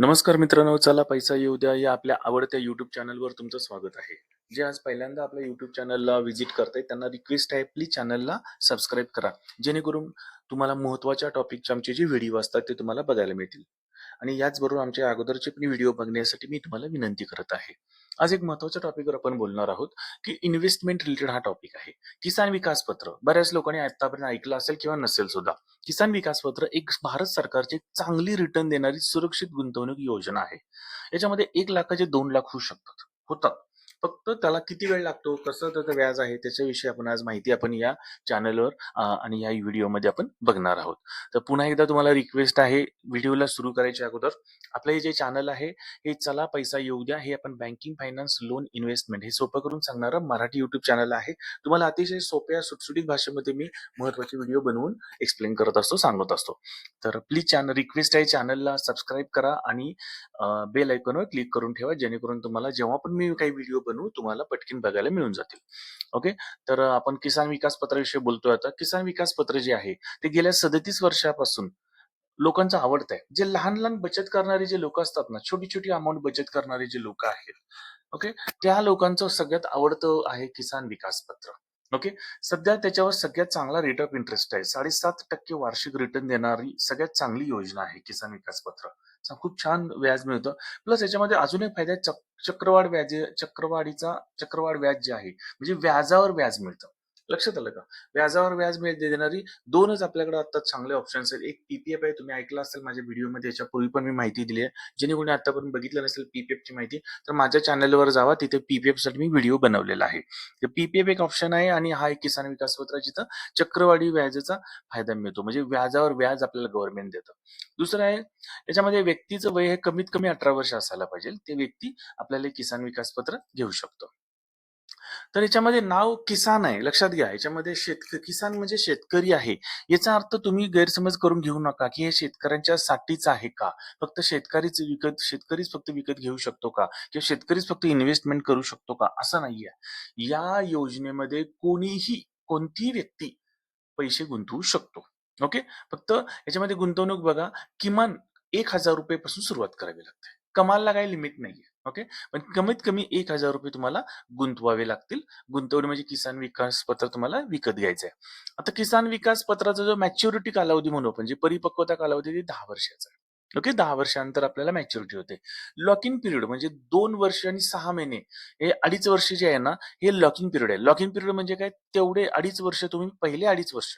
नमस्कार मित्रांनो चला पैसा येऊ द्या या आपल्या आवडत्या युट्यूब चॅनलवर तुमचं स्वागत आहे. जे आज पहिल्यांदा आपल्या युट्यूब चॅनलला व्हिजिट करतायत त्यांना रिक्वेस्ट आहे प्लीज चॅनलला सबस्क्राईब करा. जेणेकरून तुम्हाला महत्त्वाच्या टॉपिकचे आमचे जे व्हिडिओ असतात ते तुम्हाला बघायला मिळतील. आणि याचबरोबर आमच्या अगोदरचे पण व्हिडिओ बघण्यासाठी मी तुम्हाला विनंती करत आहे. आज एक महत्त्वाच्या टॉपिकवर आपण बोलणार आहोत की इन्व्हेस्टमेंट रिलेटेड हा टॉपिक आहे. किसान विकास पत्र. बऱ्याच लोकांनी आतापर्यंत ऐकलं असेल किंवा नसेल सुद्धा. किसान विकास पत्र एक भारत सरकारची चांगली रिटर्न देणारी सुरक्षित गुंतवणूक योजना आहे. याच्यामध्ये एक लाखाचे दोन लाख होऊ शकतात. होतात फक्त त्याला किती वेळ लागतो कसं त्याचं व्याज आहे त्याच्याविषयी आपण आज माहिती आपण या चॅनलवर आणि या व्हिडिओमध्ये आपण बघणार आहोत. तर पुन्हा एकदा तुम्हाला रिक्वेस्ट आहे व्हिडिओला सुरू करायच्या अगोदर आपलं हे जे चॅनल आहे हे चला पैसा येऊ द्या हे आपण बँकिंग फायनान्स लोन इन्व्हेस्टमेंट हे सोपं करून सांगणारं मराठी युट्यूब चॅनल आहे. तुम्हाला अतिशय सोप्या सुटसुटीत भाषेमध्ये मी महत्त्वाचे व्हिडिओ बनवून एक्सप्लेन करत असतो सांगत असतो. तर प्लीज चॅनल रिक्वेस्ट आहे चॅनलला सबस्क्राईब करा आणि बेल आयकॉनवर क्लिक करून ठेवा जेणेकरून तुम्हाला जेव्हा पण मी काही व्हिडिओ बनवू तुम्हाला पटकन बघायला मिळून जातील. ओके तर आपण किसान विकास पत्राविषयी बोलतोय आता. किसान विकास पत्र जे आहे ते गेल्या सदतीस वर्षापासून लोकांचं आवडत आहे जे लहान लहान बचत करणारे जे लोक असतात ना छोटी छोटी अमाऊंट बचत करणारे जे लोक आहेत ओके त्या लोकांचं सगळ्यात आवडतं आहे किसान विकास पत्र. ओके सध्या त्याच्यावर सगळ्यात चांगला रेट ऑफ इंटरेस्ट आहे. साडेसात टक्के वार्षिक रिटर्न देणारी सगळ्यात चांगली योजना आहे किसान विकास पत्र. खूप छान व्याज मिळतं. प्लस याच्यामध्ये अजून एक फायदा आहे चक्रवाढ व्याज चक्रवाढीचा चक्रवाढ व्याज जे आहे म्हणजे व्याजावर व्याज मिळतं. लक्षात आलं का? व्याजावर व्याज मिळत देणारी दोनच आपल्याकडे आता चांगले ऑप्शन्स आहेत. एक पीपीएफ आहे तुम्ही ऐकलं असेल माझ्या व्हिडिओमध्ये याच्यापूर्वी पण मी माहिती दिली आहे. जेणे कोणी आतापर्यंत बघितलं नसेल पीपीएफ ची माहिती तर माझ्या चॅनलवर जावा. तिथे पीपीएफसाठी मी व्हिडिओ बनवलेला आहे. तर पीपीएफ एक ऑप्शन आहे आणि हा एक किसान विकास पत्र जिथं चक्रवाढी व्याजाचा फायदा मिळतो. म्हणजे व्याजावर व्याज आपल्याला गव्हर्नमेंट देतं. दुसरं आहे याच्यामध्ये व्यक्तीचं वय हे कमीत कमी अठरा वर्ष असायला पाहिजे. ते व्यक्ती आपल्याला किसान विकास पत्र घेऊ शकतो. तर याच्यामध्ये नाव किसान आहे. लक्षात घ्या याच्यामध्ये शेतक किसान म्हणजे शेतकरी आहे. याचा अर्थ तुम्ही गैरसमज करून घेऊ नका की हे शेतकऱ्यांच्या साठीच आहे का? फक्त शेतकरीच विकत शेतकरीच फक्त विकत घेऊ शकतो का? किंवा शेतकरीच फक्त इन्व्हेस्टमेंट करू शकतो का? असं नाहीये. या योजनेमध्ये कोणीही कोणतीही व्यक्ती पैसे गुंतवू शकतो. ओके? फक्त याच्यामध्ये गुंतवणूक बघा किमान एक हजार रुपये पासून सुरुवात करावी लागते. कमालला काही लिमिट नाहीये. ओके? पण कमीत कमी एक हजार रुपये तुम्हाला गुंतवावे लागतील. गुंतवणूक म्हणजे किसान विकास पत्र तुम्हाला विकत घ्यायचं आहे. आता किसान विकास पत्राचा जो मॅच्युरिटी कालावधी म्हणू आपण परिपक्वता कालावधी ते दहा वर्षाचा आहे. ओके? दहा वर्षानंतर आपल्याला मॅच्युरिटी होते. लॉक इन पिरियड म्हणजे दोन वर्ष आणि सहा महिने हे अडीच वर्ष जे आहे ना हे लॉक इन पिरियड आहे. लॉक इन पिरियड म्हणजे काय? तेवढे अडीच वर्ष तुम्ही पहिले अडीच वर्ष.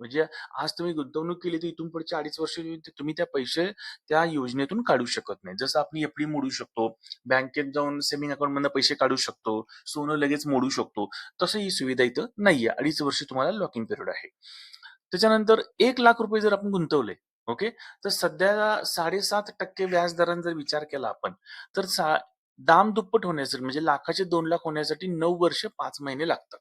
म्हणजे आज तुम्ही गुंतवणूक केली तर इथून पुढच्या अडीच वर्ष तुम्ही त्या पैसे त्या योजनेतून काढू शकत नाही. जसं आपण एफडी मोडू शकतो बँकेत जाऊन सेव्हिंग अकाउंट मधून पैसे काढू शकतो सोनं लगेच मोडू शकतो तसं ही सुविधा इथं नाहीये. अडीच वर्ष तुम्हाला लॉकिंग पिरियड आहे. त्याच्यानंतर एक लाख रुपये जर आपण गुंतवले ओके? तर सध्या साडेसात टक्के व्याज दराने जर विचार केला आपण तर सा दाम दुप्पट होण्यासाठी म्हणजे लाखाचे दोन लाख होण्यासाठी नऊ वर्ष पाच महिने लागतात.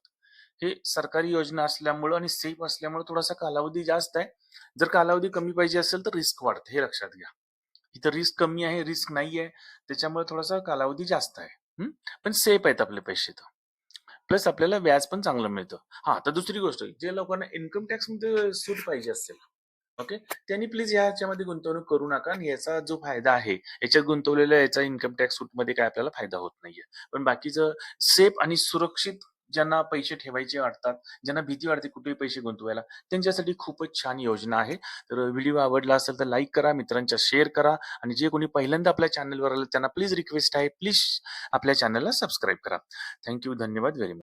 हे सरकारी योजना असल्यामुळं आणि सेफ असल्यामुळे थोडासा कालावधी जास्त आहे. जर कालावधी कमी पाहिजे असेल तर रिस्क वाढते हे लक्षात घ्या. इथं रिस्क कमी आहे रिस्क नाही आहे त्याच्यामुळे थोडासा कालावधी जास्त आहे. हम्म? पण सेफ आहेत आपले पैसे तर. प्लस आपल्याला व्याज पण चांगलं मिळतं. हा तर दुसरी गोष्ट जे लोकांना इन्कम टॅक्समध्ये सूट पाहिजे असेल ओके त्यांनी प्लीज याच्यामध्ये गुंतवणूक करू नका आणि याचा जो फायदा आहे याच्यात गुंतवलेल्या याचा इन्कम टॅक्स सूटमध्ये काय आपल्याला फायदा होत नाहीये. पण बाकीचं सेफ आणि सुरक्षित ज्यांना पैसे ठेवायचे वाटतात ज्यांना भीती वाटते कुठेही पैसे गुंतवायला त्यांच्यासाठी खूपच छान योजना आहे. तर व्हिडिओ आवडला असेल तर लाईक करा मित्रांच्या शेअर करा आणि जे कोणी पहिल्यांदा आपल्या चॅनलवर आलं त्यांना प्लीज रिक्वेस्ट आहे प्लीज आपल्या चॅनलला सबस्क्राईब करा. थँक्यू धन्यवाद व्हेरी मच.